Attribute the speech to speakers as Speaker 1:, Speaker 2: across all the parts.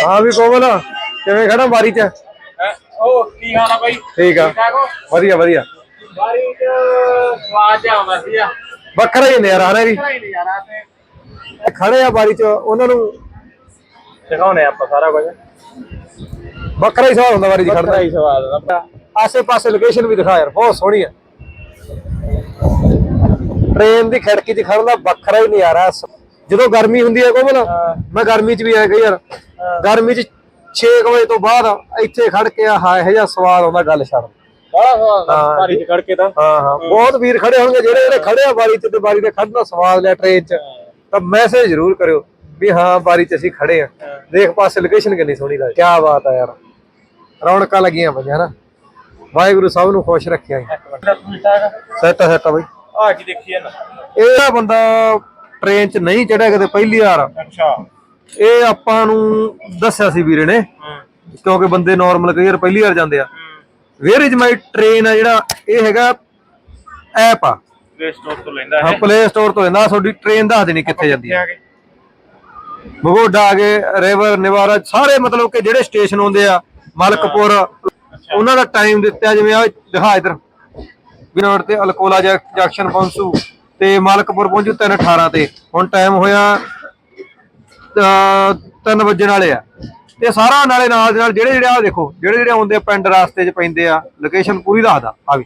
Speaker 1: ਹਾਂ ਵੀ ਕੋਮਲ ਕਿਵੇਂ ਖੜਾ ਬਾਰੀ ਚ?
Speaker 2: ਹੈਂ? ਉਹ ਕੀ ਹਾਲ ਆ ਬਾਈ?
Speaker 1: ਠੀਕ ਆ। ਵਧੀਆ ਵਧੀਆ।
Speaker 2: ਬਾਰੀ ਚ ਸਵਾਦ ਆਉਂਦਾ ਸੀ ਆ
Speaker 1: ਵੱਖਰਾ ਹੀ ਨਜ਼ਾਰਾ ਹੈ ਵੀ ਖੜੇ ਆ ਬਾਰੀ ਚ ਉਹਨਾਂ ਨੂੰ
Speaker 2: ਦਿਖਾਉਣੇ ਆਪਾਂ ਸਾਰਾ ਕੁਝ।
Speaker 1: ਵੱਖਰਾ ਹੀ ਸਵਾਦ ਹੁੰਦਾ ਬਾਰੀ ਚ ਖੜਦਾ
Speaker 2: ਹੀ ਸਵਾਦ ਦਾ
Speaker 1: ਆਸੇ ਪਾਸੇ ਲੋਕੇਸ਼ਨ ਵੀ ਦਿਖਾ ਯਾਰ ਬਹੁਤ ਸੋਹਣੀ ਹੈ ਟ੍ਰੇਨ ਦੀ ਖਿੜਕੀ 'ਚ ਖੜਨ ਦਾ ਵੱਖਰਾ ਹੀ ਨਜ਼ਾਰਾ। ਜਦੋਂ ਗਰਮੀ ਹੁੰਦੀ ਹੈ ਕੋਮਲ ਮੈਂ ਗਰਮੀ 'ਚ ਵੀ ਆਇਆ ਕਈ ਯਾਰ ਗਰਮੀ 'ਚ 6 ਵਜੇ ਤੋਂ ਬਾਅਦ ਇੱਥੇ ਖੜ ਕੇ ਆ ਹਾਂ ਇਹੋ ਜਿਹਾ ਸਵਾਦ ਆਉਂਦਾ ਗੱਲ ਛੱਡ।
Speaker 2: ਬੜਾ ਸਵਾਦ ਬਾਰੀ ਚ ਖੜ ਕੇ ਤਾਂ।
Speaker 1: ਹਾਂ ਹਾਂ। ਬਹੁਤ ਵੀਰ ਖੜੇ ਹੋਣਗੇ ਜਿਹੜੇ ਜਿਹੜੇ ਖੜੇ ਆ ਬਾਰੀ ਤੇ ਬਾਰੀ ਦੇ ਖੜਨ ਸਵਾਦ ਲਿਆ ਟ੍ਰੇਨ 'ਚ। ਤਾਂ ਮੈਸੇਜ ਜ਼ਰੂਰ ਕਰਿਓ ਵੀ ਹਾਂ ਬਾਰੀ 'ਚ ਅਸੀਂ ਖੜੇ ਆ। ਦੇਖ ਪਾਸੇ ਲੋਕੇਸ਼ਨ ਕਿੰਨੀ ਸੋਹਣੀ ਲੱਗਦੀ। ਕੀ ਬਾਤ ਆ ਯਾਰ। ਰੌਣਕਾਂ ਲੱਗੀਆਂ ਪਈਆਂ ਨਾ ਵਾਹਿਗੁਰੂ ਸਭ ਨੂੰ ਖੁਸ਼ ਰੱਖਿਆ ਸੈਟ ਸੈਟ ਬਈ।
Speaker 2: ਆ ਕੀ ਦੇਖੀਏ ਨਾ
Speaker 1: ਇਹਦਾ ਬੰਦਾ ਟ੍ਰੇਨ 'ਚ ਨਹੀਂ ਚੜਿਆ ਕਦੇ ਪਹਿਲੀ ਵਾਰ।
Speaker 2: ਅੱਛਾ।
Speaker 1: ਇਹ ਆਪਾਂ ਨੂੰ ਦੱਸਿਆ ਸੀ ਵੀਰੇ ਨੇ ਕਿਉਂਕਿ ਬੰਦੇ ਨਾਰਮਲ ਕਈ ਵਾਰ ਪਹਿਲੀ ਵਾਰ ਜਾਂਦੇ ਆ। ਵੇਅਰ ਇਜ਼ ਮਾਈ ਟ੍ਰੇਨ ਆ ਜਿਹੜਾ ਇਹ ਹੈਗਾ ਐਪ ਆ?
Speaker 2: ਵੇ ਸਟੋਰ ਤੋਂ ਲੈਂਦਾ
Speaker 1: ਹਾਂ ਪਲੇ ਸਟੋਰ ਤੋਂ ਲੈਂਦਾ ਤੁਹਾਡੀ ਟ੍ਰੇਨ ਦੱਸ ਦੇਣੀ ਕਿੱਥੇ ਜਾਂਦੀ ਆ।
Speaker 2: ਆ ਕੇ
Speaker 1: ਬਗੋਡਾ ਆ ਗਏ ਰਿਵਰ ਨਿਵਾਰਾ ਸਾਰੇ ਮਤਲਬ ਕਿ ਜਿਹੜੇ ਸਟੇਸ਼ਨ ਹੁੰਦੇ ਆ ਮਲਕਪੁਰ ਉਹਨਾਂ ਦਾ ਟਾਈਮ ਦਿੱਤਾ ਜਿਵੇਂ ਆ ਦਿਖਾ ਇਧਰ। ਬਿਨੋੜ ਤੇ ਅਲਕੋਲਾ ਜੰਕਸ਼ਨ ਪਹੁੰਚੂ ਤੇ ਮਲਕਪੁਰ ਪਹੁੰਚੂ 3:18 ਤੇ। ਹੁਣ ਟਾਈਮ ਹੋਇਆ 3 ਵਜਣ ਵਾਲੇ ਆ। ਤੇ ਸਾਰਾ ਨਾਲੇ ਨਾਲ ਦੇ ਨਾਲ ਜਿਹੜੇ ਜਿਹੜੇ ਆ ਦੇਖੋ, ਜਿਹੜੇ ਜਿਹੜੇ ਆਉਂਦੇ ਪਿੰਡ ਰਾਸਤੇ 'ਚ ਪੈਂਦੇ ਆ ਲੋਕੇਸ਼ਨ ਪੂਰੀ ਦੱਸਦਾ, ਆ ਵੀ।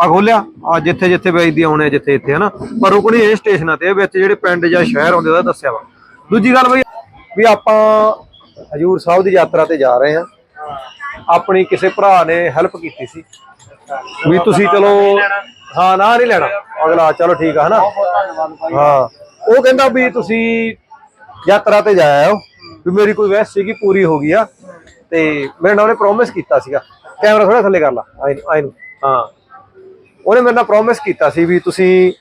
Speaker 1: ਆ ਖੋਲਿਆ, ਆ ਜਿੱਥੇ ਜਿੱਥੇ ਵੇਚਦੀ ਆਉਣੇ ਜਿੱਥੇ ਇੱਥੇ, ਹਨਾ। ਪਰ ਰੁਕਣੀ ਇਹ ਸਟੇਸ਼ਨਾਂ ਤੇ ਵਿੱਚ ਜਿਹੜੇ ਪਿੰਡ ਜਾਂ ਸ਼ਹਿਰ ਆਉਂਦੇ ਉਹਦਾ ਦੱਸਿਆ ਵਾ। ਦੂਜੀ ਗੱਲ ਬਈ, ਵੀ ਆਪਾਂ ਹਜੂਰ ਸਾਹਿਬ ਦੀ ਯਾਤਰਾ ਤੇ ਜਾ ਰਹੇ ਆ। ਆਪਣੀ ਕਿਸੇ ਭਰਾ ਨੇ ਹੈਲਪ ਕੀਤੀ ਸੀ। ਵੀ ਤੁਸੀਂ ਚਲੋ, ਹਾਂ, ਨਾ ਨਹੀਂ ਲੈਣਾ। ਅਗਲਾ, ਚਲੋ ਠੀਕ ਆ, ਹਨਾ। ਹਾਂ। ਉਹ ਕਹਿੰਦਾ ਵੀ ਤੁਸੀਂ ਯਾਤਰਾ ਤੇ ਜਾਇਆ ਉਹ, ਵੀ ਮੇਰੀ ਕੋਈ ਵੈਸ ਸੀਗੀ, ਪੂਰੀ ਹੋ ਗਈ ਆ। ਤੇ ਮੇਰੇ ਨਾਲ ਉਹਨੇ ਪ੍ਰੋਮਿਸ ਕੀਤਾ ਸੀਗਾ। ਕੈਮਰਾ ਥੋੜਾ ਥੱਲੇ ਕਰ ਲਾ, ਆਈ ਨੂੰ ਹਾਂ। ਉਹਨੇ ਮੇਰੇ ਨਾਲ ਪ੍ਰੋਮਿਸ ਕੀਤਾ ਸੀ ਵੀ ਤੁਸੀਂ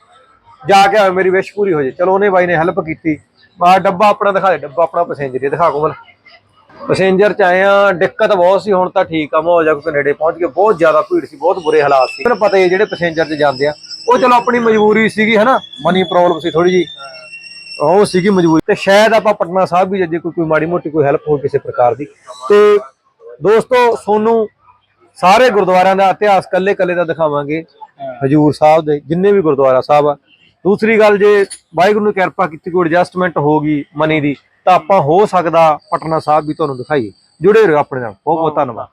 Speaker 1: ਜਾ ਕੇ ਆਓ ਮੇਰੀ ਵਿਸ਼ ਪੂਰੀ ਹੋ ਜੇ। ਚਲੋ, ਉਹਨੇ ਬਾਈ ਨੇ ਹੈਲਪ ਕੀਤੀ। ਮਾ ਡੱਬਾ ਆਪਣਾ ਦਿਖਾ ਦੇ, ਡੱਬਾ ਆਪਣਾ ਪੈਸੇਂਜਰ ਹੀ ਦਿਖਾ ਕੋਮਲ ਪੈਸੇਂਜਰ ਚ ਆਏ ਆ, ਦਿੱਕਤ ਬਹੁਤ ਸੀ, ਹੁਣ ਤਾਂ ਠੀਕ ਆ ਮੌਜਾ ਕੋ ਨੇੜੇ ਪਹੁੰਚ ਗਏ। ਬਹੁਤ ਜ਼ਿਆਦਾ ਭੀੜ ਸੀ, ਬਹੁਤ ਬੁਰੇ ਹਾਲਾਤ ਸੀ। ਮੈਨੂੰ ਪਤਾ ਹੀ ਜਿਹੜੇ ਪੈਸੇਂਜਰ ਚ ਜਾਂਦੇ ਆ। ਉਹ ਚਲੋ ਆਪਣੀ ਮਜਬੂਰੀ ਸੀਗੀ, ਹਨਾ? ਮਨੀ ਪ੍ਰੋਬਲਮ ਸੀ ਥੋੜੀ ਜੀ ਉਹ ਸੀਗੀ ਮਜਬੂਰੀ। ਤੇ ਸ਼ਾਇਦ ਆਪਾਂ ਪਟਨਾ ਸਾਹਿਬ ਵੀ ਜੇ ਕੋਈ ਕੋਈ ਮਾੜੀ ਮੋਟੀ ਕੋਈ ਹੈਲਪ ਹੋ ਕਿਸੇ ਪ੍ਰਕਾਰ ਦੀ। ਤੇ ਦੋਸਤੋ ਸੋਨੂੰ ਸਾਰੇ ਗੁਰਦੁਆਰਿਆਂ ਦਾ ਇਤਿਹਾਸ ਕੱਲੇ ਕੱਲੇ ਦਾ ਦਿਖਾਵਾਂਗੇ। ਹਜੂਰ ਸਾਹਿਬ ਦੇ, ਜਿੰਨੇ ਵੀ ਗੁਰਦੁਆਰਾ ਸਾਹਿਬ ਆ। ਦੂਸਰੀ ਗੱਲ, ਜੇ ਵਾਹਿਗੁਰੂ ਨੇ ਕਿਰਪਾ ਕੀਤੀ, ਕੋਈ ਐਡਜਸਟਮੈਂਟ ਹੋ ਗਈ ਮਨੀ ਦੀ, ਤਾਂ ਆਪਾਂ ਹੋ ਸਕਦਾ ਪਟਨਾ ਸਾਹਿਬ ਵੀ ਤੁਹਾਨੂੰ ਦਿਖਾਈਏ। ਜੁੜੇ ਰਹੋ ਆਪਣੇ ਨਾਲ। ਬਹੁਤ ਬਹੁਤ ਧੰਨਵਾਦ।